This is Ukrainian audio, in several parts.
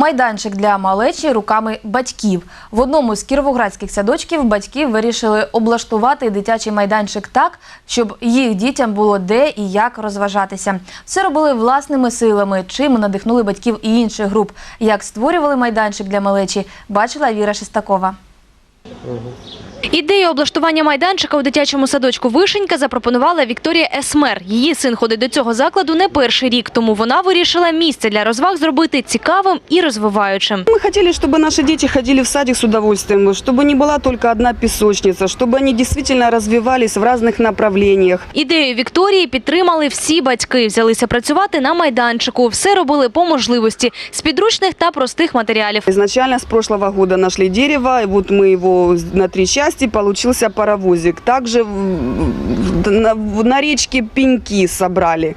Майданчик для малечі руками батьків. В одному з кіровоградських садочків батьки вирішили облаштувати дитячий майданчик так, щоб їх дітям було де і як розважатися. Все робили власними силами, чим надихнули батьків і інших груп. Як створювали майданчик для малечі, бачила Віра Шестакова. Ідею облаштування майданчика у дитячому садочку Вишенька запропонувала Вікторія Есмер. Її син ходить до цього закладу не перший рік, тому вона вирішила місце для розваг зробити цікавим і розвиваючим. Мы хотели, чтобы наши дети ходили в садик с удовольствием, чтобы не была только одна песочница, чтобы они действительно развивались в разных направлениях. Ідею Вікторії підтримали всі батьки. Взялися працювати на майданчику. Все робили по можливості з підручних та простих матеріалів. Изначально с прошлого года нашли дерево, и вот мы его на три части, получился паровозик. Также в- на, в- на речке пеньки собрали.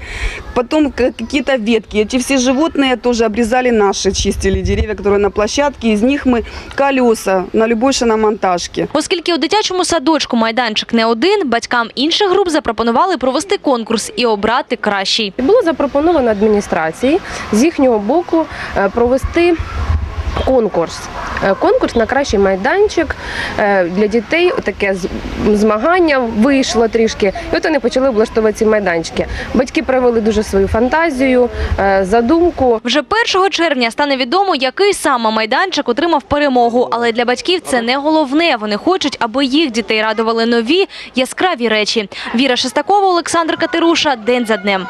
Потом ка- какие-то ветки. Эти все животные тоже обрезали наши, чистили деревья, которые на площадке. Из них мы колеса на любой шиномонтажке. Оскільки у дитячому садочку майданчик не один, батькам інших груп запропонували провести конкурс і обрати кращий. І Було запропоновано адміністрації з їхнього боку е, провести конкурс. Е, Конкурс на кращий майданчик е, для дітей. Таке змагання вийшло трішки. І от вони почали облаштовувати ці майданчики. Батьки проявили дуже свою фантазію, е, задумку. Вже 1 червня стане відомо, який саме майданчик отримав перемогу. Але для батьків це не головне. Вони хочуть, аби їх дітей радували нові яскраві речі. Віра Шестакова, Олександр Катеруша. День за днем.